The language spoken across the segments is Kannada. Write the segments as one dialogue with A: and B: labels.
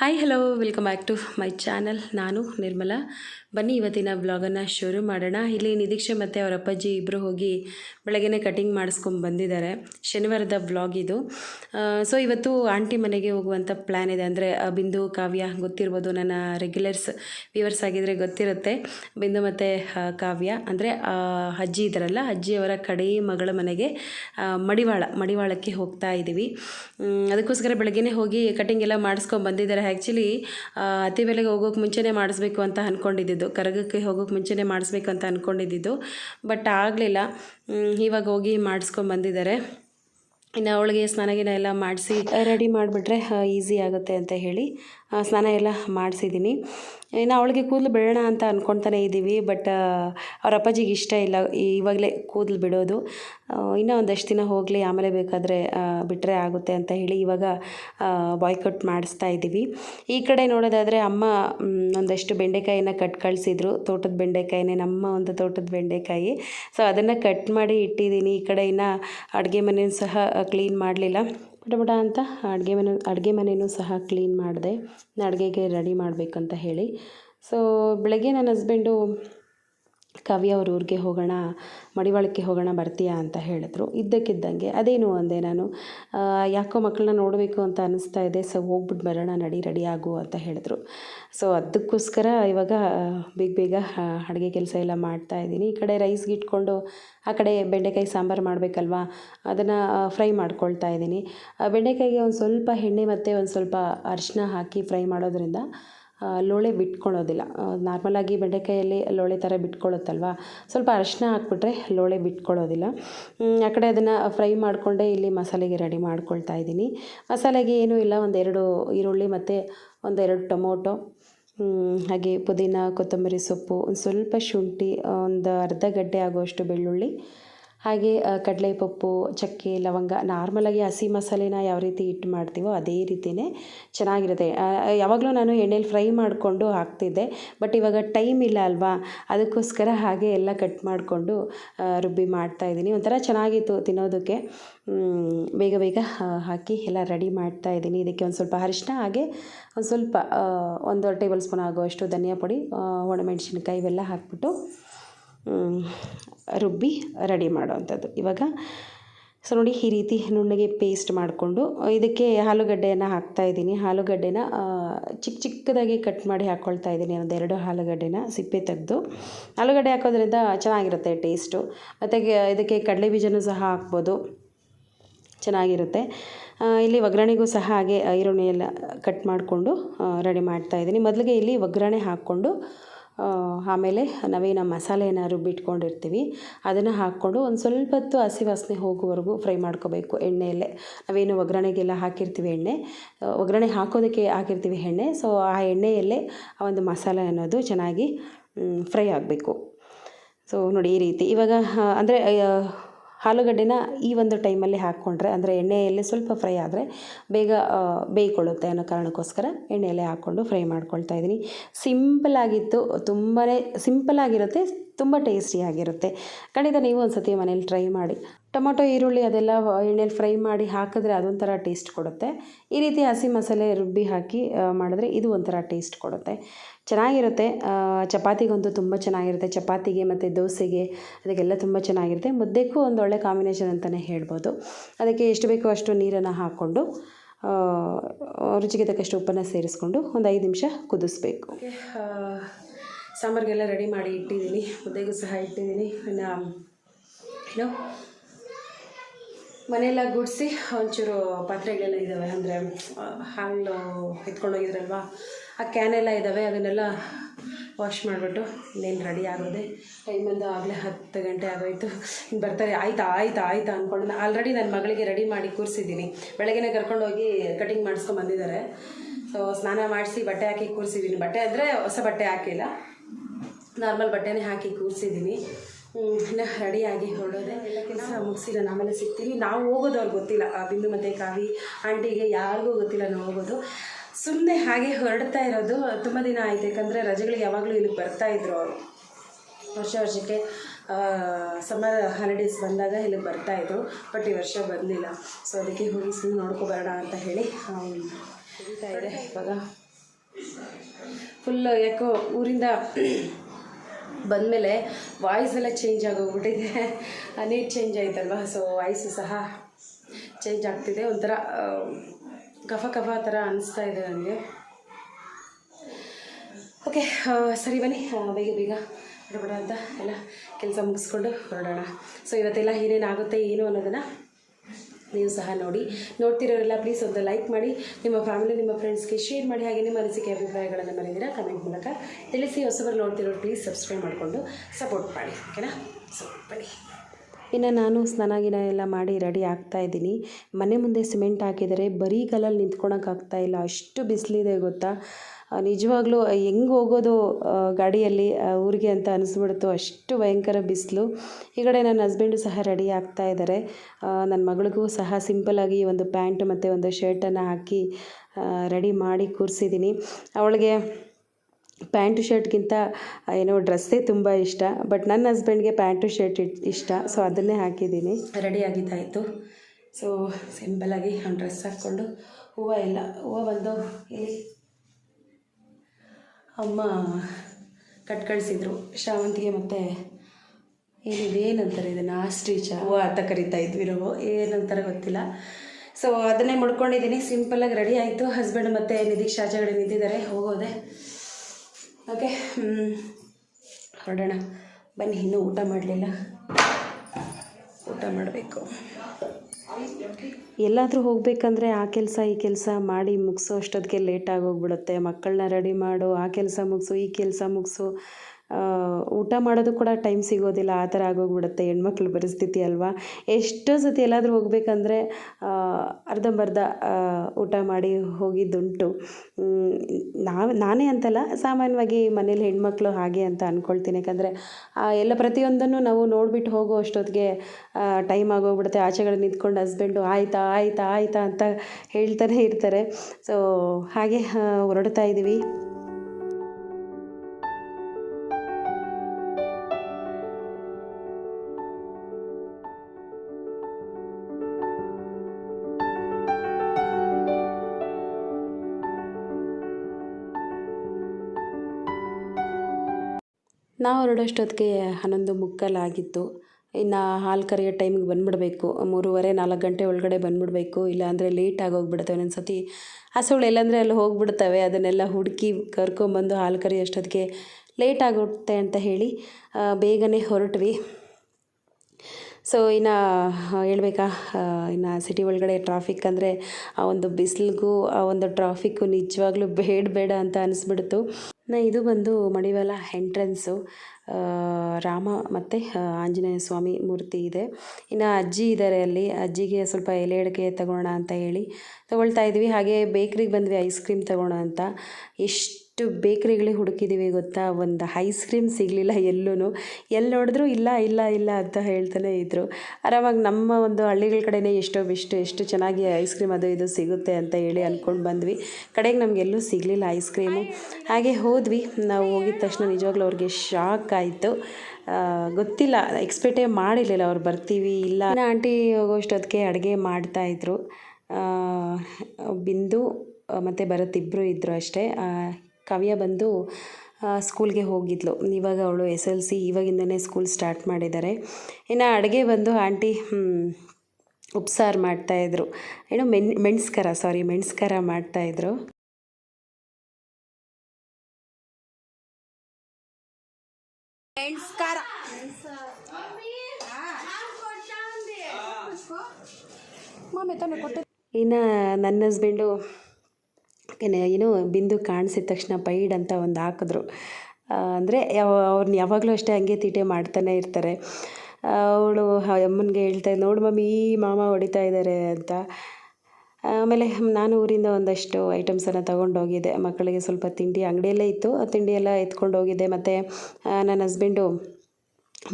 A: Hi hello welcome back to my channel ನಾನು ನಿರ್ಮಲಾ. ಬನ್ನಿ, ಇವತ್ತಿನ ಬ್ಲಾಗನ್ನು ಶುರು ಮಾಡೋಣ. ಇಲ್ಲಿ ನಿರೀಕ್ಷೆ ಮತ್ತು ಅವರ ಅಪ್ಪಾಜಿ ಇಬ್ಬರು ಹೋಗಿ ಬೆಳಗ್ಗೆ ಕಟಿಂಗ್ ಮಾಡಿಸ್ಕೊಂಡು ಬಂದಿದ್ದಾರೆ. ಶನಿವಾರದ ಬ್ಲಾಗ್ ಇದು. ಸೊ ಇವತ್ತು ಆಂಟಿ ಮನೆಗೆ ಹೋಗುವಂಥ ಪ್ಲ್ಯಾನ್ ಇದೆ. ಅಂದರೆ ಬಿಂದು, ಕಾವ್ಯ ಗೊತ್ತಿರ್ಬೋದು. ನನ್ನ ರೆಗ್ಯುಲರ್ಸ್ ವ್ಯೂವರ್ಸ್ ಆಗಿದ್ದರೆ ಗೊತ್ತಿರುತ್ತೆ. ಬಿಂದು ಮತ್ತು ಕಾವ್ಯ. ಅಂದರೆ ಅಜ್ಜಿ ಇದ್ದಾರಲ್ಲ ಅಜ್ಜಿಯವರ ಕಡೆ ಮಗಳ ಮನೆಗೆ ಮಡಿವಾಳ, ಮಡಿವಾಳಕ್ಕೆ ಹೋಗ್ತಾ ಇದ್ದೀವಿ ಅದಕ್ಕೋಸ್ಕರ ಬೆಳಗ್ಗೆ ಹೋಗಿ ಕಟಿಂಗ್ ಎಲ್ಲ ಮಾಡಿಸ್ಕೊಂಡು ಬಂದಿದ್ದಾರೆ. ಆ್ಯಕ್ಚುಲಿ ಅತಿ ಬೆಲೆಗೆ ಹೋಗೋಕೆ ಮುಂಚೆನೇ ಮಾಡಿಸ್ಬೇಕು ಅಂತ ಅಂದ್ಕೊಂಡಿದ್ದಿದ್ದು ಕರಗಕ್ಕೆ ಹೋಗೋಕೆ ಮುಂಚೆನೇ ಮಾಡಿಸ್ಬೇಕು ಅಂತ ಅಂದ್ಕೊಂಡಿದ್ದಿದ್ದು ಬಟ್ ಆಗಲಿಲ್ಲ. ಇವಾಗ ಹೋಗಿ ಮಾಡಿಸ್ಕೊಂಡು ಬಂದಿದ್ದಾರೆ. ಇನ್ನು ಅವಳಿಗೆ ಸ್ನಾನಗಿನ ಎಲ್ಲ ಮಾಡಿಸಿ ರೆಡಿ ಮಾಡಿಬಿಟ್ರೆ ಈಸಿ ಆಗುತ್ತೆ ಅಂತ ಹೇಳಿ. ಸ್ನಾನ ಎಲ್ಲ ಮಾಡಿಸಿದ್ದೀನಿ. ಇನ್ನು ಅವಳಿಗೆ ಕೂದಲು ಬಿಡೋಣ ಅಂತ ಅಂದ್ಕೊಳ್ತಾನೆ ಇದ್ದೀವಿ ಬಟ್ ಅವ್ರ ಅಪ್ಪಾಜಿಗೆ ಇಷ್ಟ ಇಲ್ಲ. ಇವಾಗಲೇ ಕೂದಲು ಬಿಡೋದು. ಇನ್ನೂ ಒಂದಷ್ಟು ದಿನ ಹೋಗಲಿ, ಆಮೇಲೆ ಬೇಕಾದರೆ ಬಿಟ್ಟರೆ ಆಗುತ್ತೆ ಅಂತ ಹೇಳಿ ಇವಾಗ ಬಾಯ್ಕಟ್ ಮಾಡಿಸ್ತಾ ಇದ್ದೀವಿ. ಈ ಕಡೆ ನೋಡೋದಾದರೆ ಅಮ್ಮ ಒಂದಷ್ಟು ಬೆಂಡೆಕಾಯಿನ ಕಟ್ ಕಳಿಸಿದ್ರು. ತೋಟದ ಬೆಂಡೆಕಾಯಿನೇ, ನಮ್ಮ ಒಂದು ತೋಟದ ಬೆಂಡೆಕಾಯಿ. ಸೊ ಅದನ್ನು ಕಟ್ ಮಾಡಿ ಇಟ್ಟಿದ್ದೀನಿ. ಈ ಕಡೆ ಇನ್ನು ಅಡುಗೆ ಮನೆಯೂ ಸಹ ಕ್ಲೀನ್ ಮಾಡಲಿಲ್ಲ. ಪಟ ಪುಟ ಅಂತ ಅಡುಗೆ ಮನೆ, ಅಡುಗೆ ಮನೆಯೂ ಸಹ ಕ್ಲೀನ್ ಮಾಡಿದೆ, ಅಡುಗೆಗೆ ರೆಡಿ ಮಾಡಬೇಕಂತ ಹೇಳಿ. ಸೊ ಬೆಳಗ್ಗೆ ನನ್ನ ಹಸ್ಬೆಂಡು ಕಾವ್ಯ ಅವ್ರ ಊರಿಗೆ ಹೋಗೋಣ, ಮಡಿವಾಳಕ್ಕೆ ಹೋಗೋಣ ಬರ್ತೀಯಾ ಅಂತ ಹೇಳಿದ್ರು. ಇದ್ದಕ್ಕಿದ್ದಂಗೆ ಅದೇನು ಅಂದೆ ನಾನು ಯಾಕೋ ಮಕ್ಕಳನ್ನ ನೋಡಬೇಕು ಅಂತ ಅನ್ನಿಸ್ತಾ ಇದೆ, ಸೊ ಹೋಗ್ಬಿಟ್ಟು ಬರೋಣ, ನಡಿ, ರೆಡಿ ಆಗು ಅಂತ ಹೇಳಿದ್ರು. ಸೊ ಅದಕ್ಕೋಸ್ಕರ ಇವಾಗ ಬೇಗ ಬೇಗ ಅಡುಗೆ ಕೆಲಸ ಎಲ್ಲ ಮಾಡ್ತಾ ಇದ್ದೀನಿ. ಈ ಕಡೆ ರೈಸ್ಗೆ ಇಟ್ಕೊಂಡು, ಆ ಕಡೆ ಬೆಂಡೆಕಾಯಿ ಸಾಂಬಾರು ಮಾಡಬೇಕಲ್ವಾ, ಅದನ್ನು ಫ್ರೈ ಮಾಡ್ಕೊಳ್ತಾ ಇದ್ದೀನಿ. ಬೆಂಡೆಕಾಯಿಗೆ ಒಂದು ಸ್ವಲ್ಪ ಎಣ್ಣೆ ಮತ್ತು ಒಂದು ಸ್ವಲ್ಪ ಅರಿಶಿನ ಹಾಕಿ ಫ್ರೈ ಮಾಡೋದ್ರಿಂದ ಲೋಳೆ ಬಿಟ್ಕೊಳ್ಳೋದಿಲ್ಲ. ನಾರ್ಮಲಾಗಿ ಬೆಂಡೆಕಾಯಲ್ಲಿ ಲೋಳೆ ಥರ ಬಿಟ್ಕೊಳ್ಳುತ್ತಲ್ವ? ಸ್ವಲ್ಪ ಅರಿಶಿನ ಹಾಕ್ಬಿಟ್ರೆ ಲೋಳೆ ಬಿಟ್ಕೊಳ್ಳೋದಿಲ್ಲ. ಆ ಕಡೆ ಅದನ್ನು ಫ್ರೈ ಮಾಡಿಕೊಂಡೇ ಇಲ್ಲಿ ಮಸಾಲೆಗೆ ರೆಡಿ ಮಾಡ್ಕೊಳ್ತಾ ಇದ್ದೀನಿ. ಮಸಾಲೆಗೆ ಏನೂ ಇಲ್ಲ, ಒಂದೆರಡು ಈರುಳ್ಳಿ ಮತ್ತು ಒಂದೆರಡು ಟೊಮೊಟೊ ಹಾಗೆ ಪುದೀನ, ಕೊತ್ತಂಬರಿ ಸೊಪ್ಪು, ಒಂದು ಸ್ವಲ್ಪ ಶುಂಠಿ, ಒಂದು ಅರ್ಧ ಗಡ್ಡೆ ಆಗುವಷ್ಟು ಬೆಳ್ಳುಳ್ಳಿ ಹಾಗೆ ಕಡಲೆ ಪಪ್ಪು ಚಕ್ಕೆ, ಲವಂಗ ನಾರ್ಮಲಾಗಿ ಹಸಿ ಮಸಾಲೆನ ಯಾವ ರೀತಿ ಇಟ್ಟು ಮಾಡ್ತೀವೋ ಅದೇ ರೀತಿಯೇ ಚೆನ್ನಾಗಿರುತ್ತೆ. ಯಾವಾಗಲೂ ನಾನು ಎಣ್ಣೆಲಿ ಫ್ರೈ ಮಾಡಿಕೊಂಡು ಹಾಕ್ತಿದ್ದೆ, ಬಟ್ ಇವಾಗ ಟೈಮ್ ಇಲ್ಲ ಅಲ್ವಾ? ಅದಕ್ಕೋಸ್ಕರ ಹಾಗೆ ಎಲ್ಲ ಕಟ್ ಮಾಡಿಕೊಂಡು ರುಬ್ಬಿ ಮಾಡ್ತಾಯಿದ್ದೀನಿ ಒಂಥರ ಚೆನ್ನಾಗಿತ್ತು ತಿನ್ನೋದಕ್ಕೆ. ಬೇಗ ಬೇಗ ಹಾಕಿ ಎಲ್ಲ ರೆಡಿ ಮಾಡ್ತಾ ಇದ್ದೀನಿ. ಇದಕ್ಕೆ ಒಂದು ಸ್ವಲ್ಪ ಅರಿಶಿನ ಹಾಗೆ ಒಂದು ಸ್ವಲ್ಪ ಒಂದು ಟೇಬಲ್ ಸ್ಪೂನ್ ಆಗುವಷ್ಟು ಧನಿಯಾ ಪುಡಿ ಒಣಮೆಣಸಿನ್ಕಾಯಿ ಇವೆಲ್ಲ ಹಾಕ್ಬಿಟ್ಟು ರುಬ್ಬಿ ರೆಡಿ ಮಾಡೋವಂಥದ್ದು. ಇವಾಗ ಸೊ ನೋಡಿ ಈ ರೀತಿ ನುಣ್ಣಗೆ ಪೇಸ್ಟ್ ಮಾಡಿಕೊಂಡು, ಇದಕ್ಕೆ ಆಲೂಗಡ್ಡೆಯನ್ನು ಹಾಕ್ತಾ ಇದ್ದೀನಿ. ಆಲೂಗಡ್ಡೆನ ಚಿಕ್ಕ ಚಿಕ್ಕದಾಗಿ ಕಟ್ ಮಾಡಿ ಹಾಕ್ಕೊಳ್ತಾ ಇದ್ದೀನಿ. ಒಂದೆರಡು ಆಲೂಗಡ್ಡೆನ ಸಿಪ್ಪೆ ತೆಗೆದು. ಆಲೂಗಡ್ಡೆ ಹಾಕೋದ್ರಿಂದ ಚೆನ್ನಾಗಿರುತ್ತೆ ಟೇಸ್ಟು ಮತ್ತು ಇದಕ್ಕೆ ಕಡಲೆ ಬೀಜನೂ ಸಹ ಹಾಕ್ಬೋದು. ಚೆನ್ನಾಗಿರುತ್ತೆ. ಇಲ್ಲಿ ಒಗ್ಗರಣೆಗೂ ಸಹ ಹಾಗೆ ಈರುಳ್ಳಿ ಎಲ್ಲ ಕಟ್ ಮಾಡಿಕೊಂಡು ರೆಡಿ ಮಾಡ್ತಾ ಇದ್ದೀನಿ. ಮೊದಲಿಗೆ ಇಲ್ಲಿ ಒಗ್ಗರಣೆ ಹಾಕ್ಕೊಂಡು ಆಮೇಲೆ ನಾವೇನು ಏನಾದ್ರು ಬಿಟ್ಕೊಂಡಿರ್ತೀವಿ, ಅದನ್ನು ಹಾಕ್ಕೊಂಡು ಒಂದು ಸ್ವಲ್ಪ ಹೊತ್ತು ಹಸಿ ವಾಸನೆ ಹೋಗುವವರೆಗೂ ಫ್ರೈ ಮಾಡ್ಕೋಬೇಕು. ಎಣ್ಣೆಯಲ್ಲೇ. ನಾವೇನು ಒಗ್ಗರಣೆಗೆಲ್ಲ ಹಾಕಿರ್ತೀವಿ ಎಣ್ಣೆ. ಒಗ್ಗರಣೆ ಹಾಕೋದಕ್ಕೆ ಹಾಕಿರ್ತೀವಿ ಎಣ್ಣೆ. ಸೊ ಆ ಎಣ್ಣೆಯಲ್ಲೇ ಆ ಒಂದು ಮಸಾಲೆ ಅನ್ನೋದು ಚೆನ್ನಾಗಿ ಫ್ರೈ ಆಗಬೇಕು. ಸೊ ನೋಡಿ ಈ ರೀತಿ. ಇವಾಗ ಅಂದರೆ ಆಲೂಗಡ್ಡೆನ ಈ ಒಂದು ಟೈಮಲ್ಲಿ ಹಾಕ್ಕೊಂಡ್ರೆ, ಅಂದರೆ ಎಣ್ಣೆಯಲ್ಲಿ ಸ್ವಲ್ಪ ಫ್ರೈ ಆದರೆ ಬೇಗ ಬೇಯ್ಕೊಳ್ಳುತ್ತೆ ಅನ್ನೋ ಕಾರಣಕ್ಕೋಸ್ಕರ ಎಣ್ಣೆಯಲ್ಲೇ ಹಾಕ್ಕೊಂಡು ಫ್ರೈ ಮಾಡ್ಕೊಳ್ತಾ ಇದ್ದೀನಿ. ಸಿಂಪಲ್ ಆಗಿತ್ತು ತುಂಬಾ ಸಿಂಪಲ್ಲಾಗಿರುತ್ತೆ ತುಂಬ ಟೇಸ್ಟಿಯಾಗಿರುತ್ತೆ ಖಂಡಿತ ನೀವು ಒಂದು ಸತಿ ಮನೇಲಿ ಟ್ರೈ ಮಾಡಿ. ಟೊಮೊಟೊ, ಈರುಳ್ಳಿ ಅದೆಲ್ಲ ಎಣ್ಣೆಲಿ ಫ್ರೈ ಮಾಡಿ ಹಾಕಿದ್ರೆ ಅದೊಂಥರ ಟೇಸ್ಟ್ ಕೊಡುತ್ತೆ. ಈ ರೀತಿ ಹಸಿ ಮಸಾಲೆ ರುಬ್ಬಿ ಹಾಕಿ ಮಾಡಿದ್ರೆ ಇದು ಒಂಥರ ಟೇಸ್ಟ್ ಕೊಡುತ್ತೆ. ಚೆನ್ನಾಗಿರುತ್ತೆ. ಚಪಾತಿಗಂತೂ ತುಂಬ ಚೆನ್ನಾಗಿರುತ್ತೆ. ಚಪಾತಿಗೆ ಮತ್ತು ದೋಸೆಗೆ ಅದಕ್ಕೆಲ್ಲ ತುಂಬ ಚೆನ್ನಾಗಿರುತ್ತೆ. ಮುದ್ದೆಗೂ ಒಳ್ಳೆ ಕಾಂಬಿನೇಷನ್ ಅಂತಲೇ ಹೇಳ್ಬೋದು. ಅದಕ್ಕೆ ಎಷ್ಟು ಬೇಕೋ ಅಷ್ಟು ನೀರನ್ನು ಹಾಕ್ಕೊಂಡು ರುಚಿಗೆ ತಕ್ಕಷ್ಟು ಉಪ್ಪನ್ನು ಸೇರಿಸ್ಕೊಂಡು ಒಂದು ಐದು ನಿಮಿಷ ಕುದಿಸ್ಬೇಕು. ಸಾಂಬಾರಿಗೆಲ್ಲ ರೆಡಿ ಮಾಡಿ ಇಟ್ಟಿದ್ದೀನಿ, ಮುದ್ದೆಗೂ ಸಹ ಇಟ್ಟಿದ್ದೀನಿ. ಇನ್ನು ಏನು ಮನೆಯೆಲ್ಲ ಗುಡಿಸಿ ಒಂಚೂರು ಪಾತ್ರೆಗಳೆಲ್ಲ ಇದ್ದಾವೆ ಅಂದರೆ ಹಾಲು ಎತ್ಕೊಂಡೋಗಿದ್ರಲ್ವಾ ಆ ಕ್ಯಾನೆಲ್ಲ ಇದ್ದಾವೆ ಅದನ್ನೆಲ್ಲ ವಾಶ್ ಮಾಡಿಬಿಟ್ಟು ಇನ್ನೇನು ರೆಡಿ ಆಗೋದೆ. ಟೈಮಂದು ಆಗಲೇ ಹತ್ತು ಗಂಟೆ ಆಗೋಯ್ತು. ಇನ್ನು ಬರ್ತಾರೆ, ಆಯ್ತಾ ಆಯ್ತಾ ಆಯ್ತಾ ಅಂದ್ಕೊಂಡು ನಾನು ಆಲ್ರೆಡಿ ನನ್ನ ಮಗಳಿಗೆ ರೆಡಿ ಮಾಡಿ ಕೂರಿಸಿದ್ದೀನಿ. ಬೆಳಗ್ಗೆನೇ ಕರ್ಕೊಂಡೋಗಿ ಕಟಿಂಗ್ ಮಾಡಿಸ್ಕೊಂಡು ಬಂದಿದ್ದಾರೆ. ಸೊ ಸ್ನಾನ ಮಾಡಿಸಿ ಬಟ್ಟೆ ಹಾಕಿ ಕೂರಿಸಿದ್ದೀನಿ. ಬಟ್ಟೆ ಅಂದರೆ ಹೊಸ ಬಟ್ಟೆ ಹಾಕಿಲ್ಲ. ನಾರ್ಮಲ್ ಬಟ್ಟೆನೇ ಹಾಕಿ ಕೂರಿಸಿದ್ದೀನಿ ಇನ್ನು ರೆಡಿಯಾಗಿ ಹೊರಡೋದೆ ಕೆಲಸ ಮುಗಿಸಿಲ್ಲ ಆಮೇಲೆ ಸಿಗ್ತೀನಿ ನಾವು ಹೋಗೋದು ಅವ್ರಿಗೆ ಗೊತ್ತಿಲ್ಲ. ಆ ಬಿಂದು ಮತ್ತು ಕಾವಿ ಆಂಟಿಗೆ ಯಾರಿಗೂ ಗೊತ್ತಿಲ್ಲ ನಾವು ಹೋಗೋದು. ಸುಮ್ಮನೆ ಹಾಗೆ ಹೊರಡ್ತಾ ಇರೋದು ತುಂಬ ದಿನ ಆಯಿತು. ಯಾಕಂದರೆ ರಜೆಗಳಿಗೆ ಯಾವಾಗಲೂ ಇಲ್ಲಿಗೆ ಬರ್ತಾ ಇದ್ರು ಅವರು. ವರ್ಷ ವರ್ಷಕ್ಕೆ ಸಮ್ಮರ್ ಹಾಲಿಡೇಸ್ ಬಂದಾಗ ಇಲ್ಲಿಗೆ ಬರ್ತಾಯಿದ್ರು ಬಟ್ ಈ ವರ್ಷ ಬಂದಿಲ್ಲ. ಸೊ ಅದಕ್ಕೆ ಹೋಗಿ ಸುಮ್ಮನೆ ನೋಡ್ಕೊಬರೋಣ ಅಂತ ಹೇಳಿ ಇದೆ ಇವಾಗ ಫುಲ್ ಯಾಕೋ ಊರಿಂದ ಬಂದಮೇಲೆ ವಾಯ್ಸ್ ಎಲ್ಲ ಚೇಂಜ್ ಆಗೋಗ್ಬಿಟ್ಟಿದೆ. ನೀರು ಚೇಂಜ್ ಆಯ್ತಲ್ವ? ಸೊ ವಾಯ್ಸು ಸಹ ಚೇಂಜ್ ಆಗ್ತಿದೆ. ಒಂಥರ ಕಫ ಕಫ ಥರ ಅನಿಸ್ತಾ ಇದೆ ನನಗೆ ಓಕೆ ಸರಿ ಬನ್ನಿ. ಬೇಗ ಬೇಗ ಬಿಡಬೇಡ ಅಂತ ಎಲ್ಲ ಕೆಲಸ ಮುಗಿಸ್ಕೊಂಡು ಹೊರಡೋಣ. ಸೊ ಇವತ್ತೆಲ್ಲ ಏನೇನಾಗುತ್ತೆ, ಏನು ಅನ್ನೋದನ್ನು ನೀವು ಸಹ ನೋಡಿ. ನೋಡ್ತಿರೋರೆಲ್ಲ ಪ್ಲೀಸ್ ಒಂದು ಲೈಕ್ ಮಾಡಿ. ನಿಮ್ಮ ಫ್ಯಾಮಿಲಿ ನಿಮ್ಮ ಫ್ರೆಂಡ್ಸ್ಗೆ ಶೇರ್ ಮಾಡಿ. ಹಾಗೆ ನಿಮ್ಮ ಅನಿಸಿಕೆ, ಅಭಿಪ್ರಾಯಗಳನ್ನು ಮನೆದಿರ ಕಮೆಂಟ್ ಮೂಲಕ ತಿಳಿಸಿ. ಹೊಸಬರು ನೋಡ್ತಿರೋರು ಪ್ಲೀಸ್ ಸಬ್ಸ್ಕ್ರೈಬ್ ಮಾಡಿಕೊಂಡು ಸಪೋರ್ಟ್ ಮಾಡಿ. ಓಕೆನಾ? ಸೊ ಬನ್ನಿ. ಇನ್ನು ನಾನು ಸ್ನಾನ ಗಿನ ಎಲ್ಲ ಮಾಡಿ ರೆಡಿ ಆಗ್ತಾ ಇದ್ದೀನಿ. ಮನೆ ಮುಂದೆ ಸಿಮೆಂಟ್ ಹಾಕಿದರೆ ಬರೀ ಕಲ್ಲಲ್ಲಿ ನಿಂತ್ಕೊಳಕ್ಕಾಗ್ತಾ ಇಲ್ಲ. ಅಷ್ಟು ಬಿಸಿಲಿದೆ ಗೊತ್ತಾ? ನಿಜವಾಗ್ಲೂ ಹೆಂಗೆ ಹೋಗೋದು ಗಾಡಿಯಲ್ಲಿ ಊರಿಗೆ ಅಂತ ಅನಿಸ್ಬಿಡ್ತು. ಅಷ್ಟು ಭಯಂಕರ ಬಿಸಿಲು. ಈ ಕಡೆ ನನ್ನ ಹಸ್ಬೆಂಡು ಸಹ ರೆಡಿ ಆಗ್ತಾ ಇದ್ದಾರೆ ನನ್ನ ಮಗಳಿಗೂ ಸಹ ಸಿಂಪಲಾಗಿ ಒಂದು ಪ್ಯಾಂಟ್ ಮತ್ತು ಒಂದು ಶರ್ಟನ್ನು ಹಾಕಿ ರೆಡಿ ಮಾಡಿ ಕೂರಿಸಿದ್ದೀನಿ ಅವಳಿಗೆ ಪ್ಯಾಂಟು ಶರ್ಟ್ಗಿಂತ ಏನೋ ಡ್ರೆಸ್ಸೇ ತುಂಬ ಇಷ್ಟ. ಬಟ್ ನನ್ನ ಹಸ್ಬೆಂಡ್ಗೆ ಪ್ಯಾಂಟು ಶರ್ಟ್ ಇಷ್ಟ. ಸೊ ಅದನ್ನೇ ಹಾಕಿದ್ದೀನಿ ರೆಡಿ ಆಗಿದ್ದಾಯಿತು. ಸೊ ಸಿಂಪಲಾಗಿ ಅವ್ನು ಡ್ರೆಸ್ ಹಾಕ್ಕೊಂಡು, ಹೂವು ಇಲ್ಲ ಹೂವು ಬಂದು ಇಲ್ಲಿ ಅಮ್ಮ ಕಟ್ ಕಳಿಸಿದ್ರು ಶಾವಂತಿಗೆ ಮತ್ತು ಏನಿದೆ ಏನಂತಾರೆ ಇದನ್ನು? ಆಸ್ಟ್ರೀಚ. ಹೂವು ಅಂತ ಕರಿತಾ ಇದ್ವಿ ನಾವು. ಏನಂತಾರೆ ಗೊತ್ತಿಲ್ಲ. ಸೊ ಅದನ್ನೇ ಮುಡ್ಕೊಂಡಿದ್ದೀನಿ. ಸಿಂಪಲಾಗಿ ರೆಡಿ ಆಯಿತು. ಹಸ್ಬೆಂಡ್ ಮತ್ತು ನಿದೀಕ್ಷಾ ಆಚೆಗಡೆ ನಿಂತಿದ್ದಾರೆ. ಹೋಗೋದೆ. ಓಕೆ ಹೊರಡೋಣ. ಬನ್ನಿ ಇನ್ನೂ ಊಟ ಮಾಡಲಿಲ್ಲ. ಊಟ ಮಾಡಬೇಕು. ಎಲ್ಲಾದರೂ ಹೋಗಬೇಕಂದ್ರೆ ಆ ಕೆಲಸ ಈ ಕೆಲಸ ಮಾಡಿ ಮುಗಿಸೋ ಅಷ್ಟೊತ್ತಿಗೆ ಲೇಟಾಗಿ ಹೋಗ್ಬಿಡುತ್ತೆ ಮಕ್ಕಳನ್ನ ರೆಡಿ ಮಾಡು, ಆ ಕೆಲಸ ಮುಗಿಸು, ಈ ಕೆಲಸ ಮುಗಿಸು. ಊಟ ಮಾಡೋದು ಕೂಡ ಟೈಮ್ ಸಿಗೋದಿಲ್ಲ, ಆ ಥರ ಆಗೋಗ್ಬಿಡುತ್ತೆ. ಹೆಣ್ಮಕ್ಳ ಪರಿಸ್ಥಿತಿ ಅಲ್ವಾ? ಎಷ್ಟೋ ಸತಿ ಎಲ್ಲಾದರೂ ಹೋಗ್ಬೇಕಂದ್ರೆ ಅರ್ಧಂಬರ್ಧ ಊಟ ಮಾಡಿ ಹೋಗಿದ್ದುಂಟು. ನಾವು, ನಾನೇ ಅಂತಲ್ಲ, ಸಾಮಾನ್ಯವಾಗಿ ಮನೇಲಿ ಹೆಣ್ಮಕ್ಳು ಹಾಗೆ ಅಂತ ಅಂದ್ಕೊಳ್ತೀನಿ ಯಾಕಂದರೆ ಎಲ್ಲ ಪ್ರತಿಯೊಂದನ್ನು ನಾವು ನೋಡಿಬಿಟ್ಟು ಹೋಗೋ ಅಷ್ಟೊತ್ತಿಗೆ ಟೈಮ್ ಆಗೋಗ್ಬಿಡುತ್ತೆ. ಆಚೆಗಳು ನಿಂತ್ಕೊಂಡು ಹಸ್ಬೆಂಡು ಆಯ್ತಾ ಆಯ್ತಾ ಆಯ್ತಾ ಅಂತ ಹೇಳ್ತಾನೆ ಇರ್ತಾರೆ. ಸೊ ಹಾಗೆ ಹೊರಡ್ತಾ ಇದ್ದೀವಿ ನಾವು ಹೊರಡೋಷ್ಟೊತ್ತಿಗೆ ಹನ್ನೊಂದು ಮುಕ್ಕಾಲಾಗಿತ್ತು. ಇನ್ನು ಹಾಲು ಕರೆಯೋ ಟೈಮಿಗೆ ಬಂದುಬಿಡ್ಬೇಕು. ಮೂರುವರೆ, ನಾಲ್ಕು ಗಂಟೆ ಒಳಗಡೆ ಬಂದುಬಿಡ್ಬೇಕು. ಇಲ್ಲಾಂದರೆ ಲೇಟ್ ಹೋಗ್ಬಿಡ್ತವೆ ಒಂದೊಂದು ಸತಿ ಹಸುಗಳು ಎಲ್ಲಂದರೆ ಅಲ್ಲಿ ಹೋಗ್ಬಿಡ್ತವೆ. ಅದನ್ನೆಲ್ಲ ಹುಡುಕಿ ಕರ್ಕೊಂಬಂದು ಹಾಲು ಕರೆಯೋಷ್ಟೊತ್ತಿಗೆ ಲೇಟ್ ಆಗುತ್ತೆ ಅಂತ ಹೇಳಿ ಬೇಗನೆ ಹೊರಟ್ವಿ. ಸೊ, ಇನ್ನು ಹೇಳ್ಬೇಕಾ ಇನ್ನು ಸಿಟಿ ಒಳಗಡೆ ಟ್ರಾಫಿಕ್ ಅಂದರೆ ಆ ಒಂದು ಬಿಸಿಲಿಗೂ, ಆ ಒಂದು ಟ್ರಾಫಿಕ್ಕು ನಿಜವಾಗ್ಲೂ ಬೇಡ ಬೇಡ ಅಂತ ಅನಿಸ್ಬಿಡ್ತು. ನಾ ಇದು ಬಂದು ಮಡಿವಾಳ ಎಂಟ್ರೆನ್ಸು ರಾಮ ಮತ್ತು ಆಂಜನೇಯ ಸ್ವಾಮಿ ಮೂರ್ತಿ ಇದೆ. ಇನ್ನು ಅಜ್ಜಿ ಇದ್ದಾರೆ ಅಲ್ಲಿ. ಅಜ್ಜಿಗೆ ಸ್ವಲ್ಪ ಎಲೆ ಅಡಿಕೆ ತಗೋಣ ಅಂತ ಹೇಳಿ ತಗೊಳ್ತಾ ಇದ್ವಿ ಹಾಗೆ ಬೇಕ್ರಿಗೆ ಬಂದ್ವಿ ಐಸ್ ಕ್ರೀಮ್ ತಗೋಣ ಅಂತ. ಎಷ್ಟು ಬೇಕ್ರಿಗಳಿಗೆ ಹುಡುಕಿದ್ದೀವಿ ಗೊತ್ತಾ? ಒಂದು ಐಸ್ ಕ್ರೀಮ್ ಸಿಗಲಿಲ್ಲ ಎಲ್ಲೂ ಎಲ್ಲಿ ನೋಡಿದ್ರು ಇಲ್ಲ ಇಲ್ಲ ಇಲ್ಲ ಅಂತ ಹೇಳ್ತಾನೆ ಇದ್ದರು ಆರಾಮಾಗಿ ನಮ್ಮ ಒಂದು ಹಳ್ಳಿಗಳ ಕಡೆನೇ ಎಷ್ಟೋ ಬೆಸ್ಟ್, ಎಷ್ಟು ಚೆನ್ನಾಗಿ ಐಸ್ ಕ್ರೀಮ್ ಅದು ಇದು ಸಿಗುತ್ತೆ ಅಂತ ಹೇಳಿ ಅಂದ್ಕೊಂಡು ಬಂದ್ವಿ. ಕಡೆಗೆ ನಮಗೆಲ್ಲೂ ಸಿಗಲಿಲ್ಲ ಐಸ್ ಕ್ರೀಮು ಹಾಗೆ ಹೋದ್ವಿ. ನಾವು ಹೋಗಿದ ತಕ್ಷಣ ನಿಜವಾಗ್ಲೂ ಅವ್ರಿಗೆ ಶಾಕ್ ಆಯಿತು. ಗೊತ್ತಿಲ್ಲ ಎಕ್ಸ್ಪೆಕ್ಟೇ ಮಾಡಿರಲಿಲ್ಲ ಅವ್ರು ಬರ್ತೀವಿ, ಇಲ್ಲ. ಆಂಟಿ ಹೋಗೋಷ್ಟೊತ್ತಿಗೆ ಅಡುಗೆ ಮಾಡ್ತಾಯಿದ್ರು ಬಿಂದು, ಮತ್ತು ಭರತ್ ಇಬ್ಬರು ಇದ್ದರು ಅಷ್ಟೇ. ಕಾವ್ಯ ಬಂದು ಸ್ಕೂಲ್ಗೆ ಹೋಗಿದ್ಲು. ಇವಾಗ ಅವಳು ಎಸ್ ಎಲ್ ಸಿ ಇವಾಗಿಂದನೇ ಸ್ಕೂಲ್ ಸ್ಟಾರ್ಟ್ ಮಾಡಿದ್ದಾರೆ. ಇನ್ನು ಅಡುಗೆ ಬಂದು ಆಂಟಿ ಉಪ್ಸಾರು ಮಾಡ್ತಾಯಿದ್ರು ಏನೋ ಮೆಣ್ ಮೆಣಸ್ಕರ ಸಾರಿ ಮೆಣಸ್ಕರ ಮಾಡ್ತಾಯಿದ್ರು
B: ಮೆಣಸ್ಕಾರ.
A: ಇನ್ನು ನನ್ನ ಹಸ್ಬೆಂಡು ಏನೋ ಬಿಂದು ಕಾಣಿಸಿದ ತಕ್ಷಣ ಪೈಡ್ ಅಂತ ಒಂದು ಹಾಕಿದ್ರು. ಅಂದರೆ ಯಾವ ಅವ್ರನ್ನ ಯಾವಾಗಲೂ ಅಷ್ಟೇ ಹಂಗೆ ತೀಟೆ ಮಾಡ್ತಾನೆ ಇರ್ತಾರೆ. ಅವಳು ಅಮ್ಮನಿಗೆ ಹೇಳ್ತಾ ನೋಡು ಮಮ್ಮಿ, ಈ ಮಾಮ ಹೊಡಿತಾ ಇದ್ದಾರೆ ಅಂತ. ಆಮೇಲೆ ನಾನು ಊರಿಂದ ಒಂದಷ್ಟು ಐಟಮ್ಸನ್ನು ತೊಗೊಂಡೋಗಿದ್ದೆ. ಮಕ್ಕಳಿಗೆ ಸ್ವಲ್ಪ ತಿಂಡಿ, ಅಂಗಡಿಯಲ್ಲೇ ಇತ್ತು. ಆ ತಿಂಡಿ ಎಲ್ಲ ಎತ್ಕೊಂಡು ಹೋಗಿದ್ದೆ ಮತ್ತು ನನ್ನ ಹಸ್ಬೆಂಡು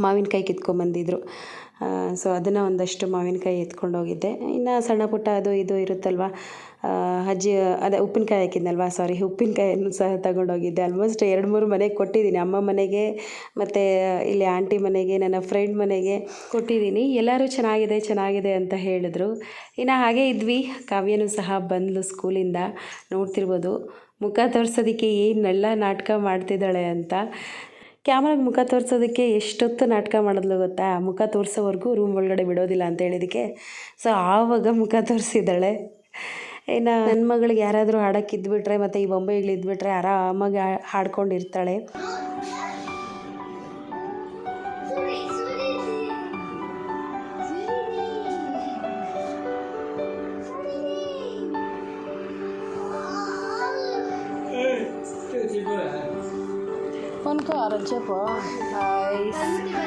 A: ಮಾವಿನಕಾಯಿ ಕಿತ್ಕೊಂಬಂದಿದ್ರು. ಸೊ ಅದನ್ನು ಒಂದಷ್ಟು ಮಾವಿನಕಾಯಿ ಎತ್ಕೊಂಡು ಹೋಗಿದ್ದೆ ಇನ್ನು ಸಣ್ಣ ಪುಟ್ಟ ಅದು ಇದು ಇರುತ್ತಲ್ವ ಅಜ್ಜಿ, ಅದೇ ಉಪ್ಪಿನಕಾಯಿ ಹಾಕಿದ್ನಲ್ವ? ಸಾರಿ ಉಪ್ಪಿನಕಾಯನ್ನು ಸಹ ತಗೊಂಡೋಗಿದ್ದೆ. ಆಲ್ಮೋಸ್ಟ್ ಎರಡು, ಮೂರು ಮನೆಗೆ ಕೊಟ್ಟಿದ್ದೀನಿ. ಅಮ್ಮ ಮನೆಗೆ, ಮತ್ತು ಇಲ್ಲಿ ಆಂಟಿ ಮನೆಗೆ, ನನ್ನ ಫ್ರೆಂಡ್ ಮನೆಗೆ. ಕೊಟ್ಟಿದ್ದೀನಿ. ಎಲ್ಲರೂ ಚೆನ್ನಾಗಿದೆ ಚೆನ್ನಾಗಿದೆ ಅಂತ ಹೇಳಿದ್ರು. ಇನ್ನು ಹಾಗೆ ಇದ್ವಿ. ಕಾವ್ಯನೂ ಸಹ ಬಂದ್ಲು ಸ್ಕೂಲಿಂದ. ನೋಡ್ತಿರ್ಬೋದು. ಮುಖ ತೋರಿಸೋದಕ್ಕೆ ಏನೆಲ್ಲ ನಾಟಕ ಮಾಡ್ತಿದ್ದಾಳೆ ಅಂತ. ಕ್ಯಾಮ್ರಾಗೆ ಮುಖ ತೋರಿಸೋದಕ್ಕೆ ಎಷ್ಟೊತ್ತು ನಾಟಕ ಮಾಡಿದ್ಲು ಗೊತ್ತಾ? ಮುಖ ತೋರಿಸೋವರೆಗೂ ರೂಮ್ ಒಳಗಡೆ ಬಿಡೋದಿಲ್ಲ ಅಂತ ಹೇಳಿದಕ್ಕೆ ಸೊ ಆವಾಗ ಮುಖ ತೋರಿಸಿದ್ದಾಳೆ. ಇನ್ನು ನನ್ನ ಮಗಳಿಗೆ ಯಾರಾದರೂ ಹಾಡಕ್ಕೆ ಇದ್ಬಿಟ್ರೆ ಮತ್ತು ಈ ಬೊಂಬೆಗಳು ಇದ್ಬಿಟ್ರೆ ಆರಾಮಾಗಿ ಹಾಡ್ಕೊಂಡಿರ್ತಾಳೆ. ಆರೆಂಜ್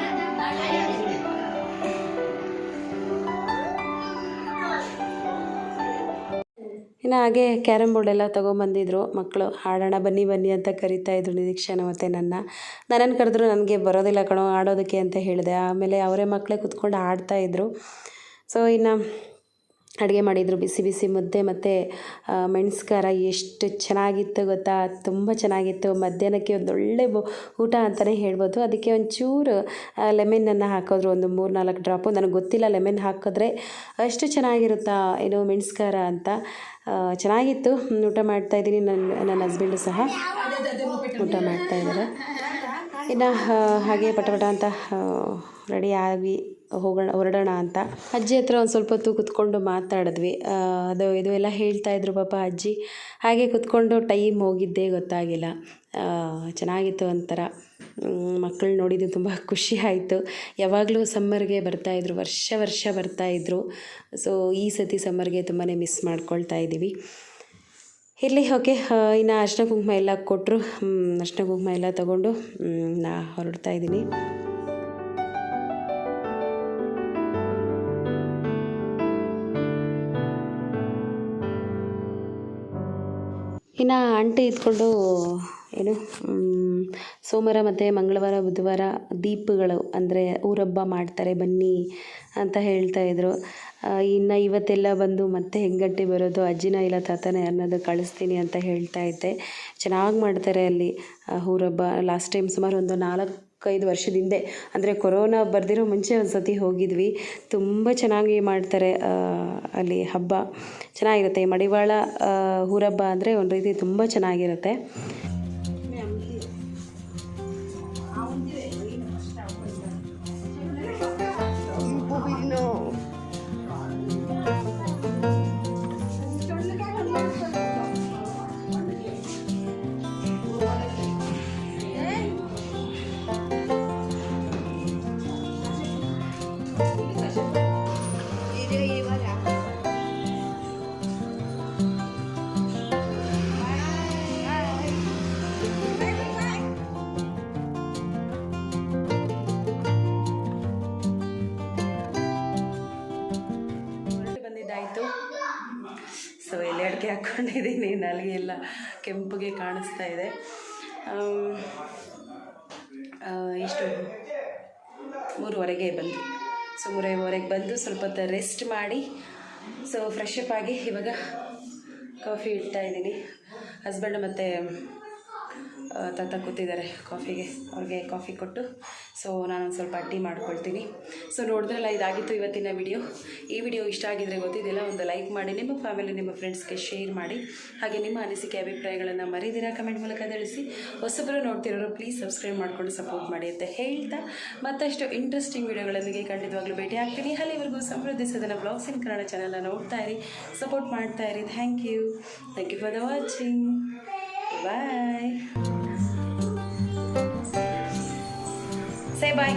A: ಇನ್ನು ಹಾಗೆ ಕ್ಯಾರಮ್ ಬೋರ್ಡ್ ಎಲ್ಲ ತೊಗೊಂಬಂದಿದ್ರು. ಮಕ್ಕಳು ಆಡೋಣ ಬನ್ನಿ ಬನ್ನಿ ಅಂತ ಕರಿತಾ ಇದ್ರು ನಿರೀಕ್ಷಣ ಮತ್ತು ನನ್ನ. ನನ್ನನ್ನು ಕರೆದ್ರು ನನಗೆ ಬರೋದಿಲ್ಲ ಕಣೋ, ಆಡೋದಕ್ಕೆ ಅಂತ ಹೇಳಿದೆ. ಆಮೇಲೆ ಅವರೇ ಮಕ್ಕಳೇ ಕೂತ್ಕೊಂಡು ಆಡ್ತಾಯಿದ್ರು ಸೊ ಇನ್ನು ಅಡುಗೆ ಮಾಡಿದರು, ಬಿಸಿ ಬಿಸಿ ಮುದ್ದೆ ಮತ್ತು ಮೆಣಸು ಖಾರ ಎಷ್ಟು ಚೆನ್ನಾಗಿತ್ತು ಗೊತ್ತಾ? ತುಂಬ ಚೆನ್ನಾಗಿತ್ತು. ಮಧ್ಯಾಹ್ನಕ್ಕೆ ಒಂದು ಒಳ್ಳೆ ಬೊ, ಊಟ ಅಂತಲೇ ಹೇಳ್ಬೋದು. ಅದಕ್ಕೆ ಒಂಚೂರು ಲೆಮೆನನ್ನು ಹಾಕಿದ್ರು. ಒಂದು ಮೂರು ನಾಲ್ಕು ಡ್ರಾಪು. ನನಗೆ ಗೊತ್ತಿಲ್ಲ ಲೆಮೆನ್ ಹಾಕಿದ್ರೆ ಅಷ್ಟು ಚೆನ್ನಾಗಿರುತ್ತಾ? ಏನು ಮೆಣಸು ಖಾರ ಅಂತ ಚೆನ್ನಾಗಿತ್ತು. ಊಟ ಮಾಡ್ತಾಯಿದ್ದೀನಿ ನನ್ನ ನನ್ನ ಹಸ್ಬೆಂಡು ಸಹ ಊಟ ಮಾಡ್ತಾ ಇದ್ದಾರೆ. ಇನ್ನು ಹಾಗೆ ಪಟ ಪಟ ಅಂತ ರೆಡಿ ಆಗಿ ಹೋಗೋಣ, ಹೊರಡೋಣ ಅಂತ. ಅಜ್ಜಿ ಹತ್ರ ಒಂದು ಸ್ವಲ್ಪ ಹೊತ್ತು ಕುತ್ಕೊಂಡು ಮಾತಾಡಿದ್ವಿ. ಅದು ಇದು ಎಲ್ಲ ಹೇಳ್ತಾ ಇದ್ರು ಪಾಪ ಅಜ್ಜಿ. ಹಾಗೆ ಕುತ್ಕೊಂಡು ಟೈಮ್ ಹೋಗಿದ್ದೇ ಗೊತ್ತಾಗಿಲ್ಲ. ಚೆನ್ನಾಗಿತ್ತು ಒಂಥರ. ಮಕ್ಕಳು ನೋಡಿದ್ದು ತುಂಬ ಖುಷಿ ಆಯಿತು. ಯಾವಾಗಲೂ ಸಮ್ಮರ್ಗೆ ಬರ್ತಾಯಿದ್ರು ವರ್ಷ ವರ್ಷ ಬರ್ತಾಯಿದ್ರು ಸೊ ಈ ಸತಿ ಸಮ್ಮರ್ಗೆ ತುಂಬಾ ಮಿಸ್ ಮಾಡ್ಕೊಳ್ತಾ ಇದ್ದೀವಿ. ಇರಲಿ ಓಕೆ ಇನ್ನು ಅರ್ಶಿನ ಕುಂಕುಮ ಎಲ್ಲ ಕೊಟ್ಟರು ಅರ್ಶಿನ ಕುಂಕುಮ ಎಲ್ಲ ತಗೊಂಡು ನಾ ಹೊರಡ್ತಾ ಇದ್ದೀನಿ. ಇನ್ನು ಆಂಟಿ ಇದ್ಕೊಂಡು ಏನು ಸೋಮವಾರ ಮತ್ತು ಮಂಗಳವಾರ, ಬುಧವಾರ ದೀಪಗಳು ಅಂದರೆ ಊರಬ್ಬ ಮಾಡ್ತಾರೆ, ಬನ್ನಿ ಅಂತ ಹೇಳ್ತಾ ಇದ್ರು. ಇನ್ನು ಇವತ್ತೆಲ್ಲ ಬಂದು ಮತ್ತೆ ಹೆಂಗಟ್ಟಿ ಬರೋದು, ಅಜ್ಜಿನ ಇಲ್ಲ ತಾತನ ಅನ್ನೋದು ಕಳಿಸ್ತೀನಿ ಅಂತ ಹೇಳ್ತಾ ಇದ್ದೆ. ಚೆನ್ನಾಗಿ ಮಾಡ್ತಾರೆ ಅಲ್ಲಿ ಊರಬ್ಬ. ಲಾಸ್ಟ್ ಟೈಮ್ ಸುಮಾರು ಒಂದು ನಾಲ್ಕೈದು ವರ್ಷದ ಹಿಂದೆ ಅಂದರೆ ಕೊರೋನಾ ಬರ್ದಿರೋ ಮುಂಚೆ ಒಂದು ಸತಿ ಹೋಗಿದ್ವಿ. ತುಂಬ ಚೆನ್ನಾಗಿ ಮಾಡ್ತಾರೆ ಅಲ್ಲಿ ಹಬ್ಬ. ಚೆನ್ನಾಗಿರುತ್ತೆ. ಮಡಿವಾಳ ಊರಬ್ಬ ಅಂದರೆ ಒಂದು ರೀತಿ ತುಂಬ ಚೆನ್ನಾಗಿರುತ್ತೆ. ಕೆಂಪಗೆ ಕಾಣಿಸ್ತಾ ಇದೆ. ಇಷ್ಟು ಮೂರುವರೆಗೆ ಬಂದು, ಸೊ ಮೂರುವರೆಗೆ ಬಂದು ಸ್ವಲ್ಪ ಹೊತ್ತು ರೆಸ್ಟ್ ಮಾಡಿ ಸೊ ಫ್ರೆಶ್ ಅಪ್ ಆಗಿ ಇವಾಗ ಕಾಫಿ ಇಡ್ತಾ ಇದ್ದೀನಿ. ಹಸ್ಬೆಂಡ್ ಮತ್ತು ತಾತ ಕೂತಿದ್ದಾರೆ ಕಾಫಿಗೆ, ಅವ್ರಿಗೆ ಕಾಫಿ ಕೊಟ್ಟು. ಸೊ ನಾನೊಂದು ಸ್ವಲ್ಪ ಟೀ ಮಾಡ್ಕೊಳ್ತೀನಿ. ಸೊ ನೋಡಿದ್ರಲ್ಲ, ಇದಾಗಿತ್ತು ಇವತ್ತಿನ ವಿಡಿಯೋ. ಈ ವಿಡಿಯೋ ಇಷ್ಟ ಆಗಿದ್ರೆ ಗೊತ್ತಿದ್ದಿಲ್ಲ, ಒಂದು ಲೈಕ್ ಮಾಡಿ, ನಿಮ್ಮ ಫ್ಯಾಮಿಲಿ ನಿಮ್ಮ ಫ್ರೆಂಡ್ಸ್ಗೆ ಶೇರ್ ಮಾಡಿ. ಹಾಗೆ ನಿಮ್ಮ ಅನಿಸಿಕೆ, ಅಭಿಪ್ರಾಯಗಳನ್ನು ಮರಿದಿರ ಕಮೆಂಟ್ ಮೂಲಕ ತಿಳಿಸಿ. ಹೊಸಬರು ನೋಡ್ತಿರೋರು ಪ್ಲೀಸ್ ಸಬ್ಸ್ಕ್ರೈಬ್ ಮಾಡಿಕೊಂಡು ಸಪೋರ್ಟ್ ಮಾಡಿ ಅಂತ ಹೇಳ್ತಾ ಮತ್ತಷ್ಟು ಇಂಟ್ರೆಸ್ಟಿಂಗ್ ವಿಡಿಯೋಗಳೊಂದಿಗೆ ಖಂಡಿತವಾಗ್ಲೂ ಭೇಟಿ ಆಗ್ತೀನಿ. ಅಲ್ಲಿವರೆಗೂ ಸಮೃದ್ಧಿ ಸದನ ಬ್ಲಾಗ್ಸ್ ಇನ್ ಕನ್ನಡ ಚಾನಲ್ನ ನೋಡ್ತಾ ಇರಿ ಸಪೋರ್ಟ್ ಮಾಡ್ತಾ ಇರಿ. Thank you thank you for the watching bye say bye